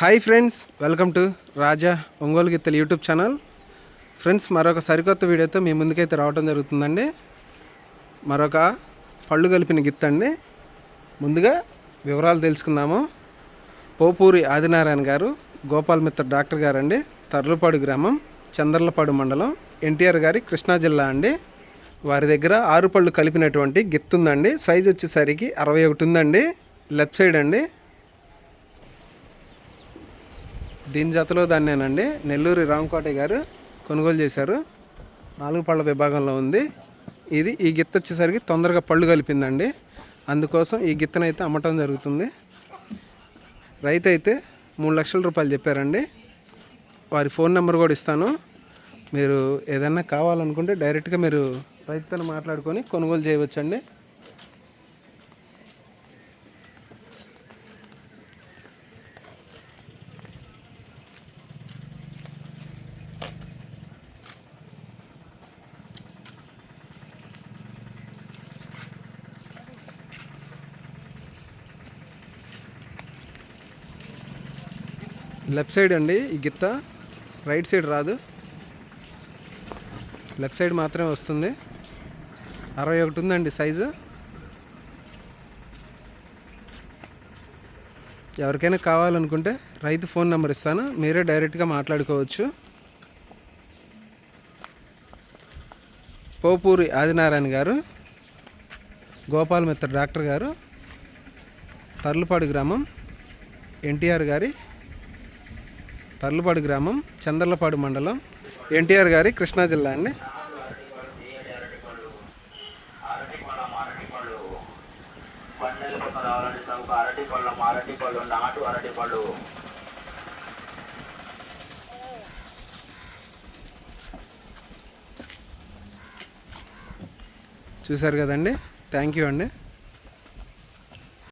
Hi friends welcome to Raja Ongole గిత్తలు YouTube channel friends మరొక సరికొత్త వీడియోతో మీ ముందుకైతే రావడం జరుగుతుందండి. మరొక పళ్ళు కలిపిన గిత్త అండి. ముందుగా వివరాలు తెలుసుకుందాము. పోపూరి ఆదినారాయణ గారు గోపాల్ మిత్ర డాక్టర్ గారండి. తర్లుపాడు గ్రామం చంద్రలపాడు మండలం ఎన్టీఆర్ గారి కృష్ణా జిల్లా అండి. వారి దగ్గర ఆరు పళ్ళు కలిపినటువంటి గిత్త ఉందండి సైజ్ వచ్చేసరికి అరవై ఒకటి ఉందండి. లెఫ్ట్ సైడ్ అండి. దీని జతలో దాన్నేనండి. నెల్లూరి రామకోటయ్య గారు కొనుగోలు చేశారు. నాలుగు పళ్ళ విభాగంలో ఉంది. ఇది ఈ గిత్త వచ్చేసరికి తొందరగా పళ్ళు కలిపిందండి. అందుకోసం ఈ గిత్తనైతే అమ్మటం జరుగుతుంది. రైతు అయితే మూడు లక్షల రూపాయలు చెప్పారండి. వారి ఫోన్ నెంబర్ కూడా ఇస్తాను. మీరు ఏదన్నా కావాలనుకుంటే డైరెక్ట్గా మీరు రైతుతో మాట్లాడుకొని కొనుగోలు చేయవచ్చండి. లెఫ్ట్ సైడ్ అండి ఈ గిత్త. రైట్ సైడ్ రాదు. లెఫ్ట్ సైడ్ మాత్రమే వస్తుంది. అరవై ఒకటి ఉందండి సైజు. ఎవరికైనా కావాలనుకుంటే రైతు ఫోన్ నెంబర్ ఇస్తాను. మీరే డైరెక్ట్గా మాట్లాడుకోవచ్చు. పోపూరి ఆదినారాయణ గారు గోపాల్ మిత్ర డాక్టర్ గారు తర్లుపాడు గ్రామం ఎన్టీఆర్ గారి తర్లుపాడు గ్రామం చందర్లపాడు మండలం ఎన్టీఆర్ గారి కృష్ణా జిల్లా అండి. చూశారు కదండి? థ్యాంక్ యూ అండి.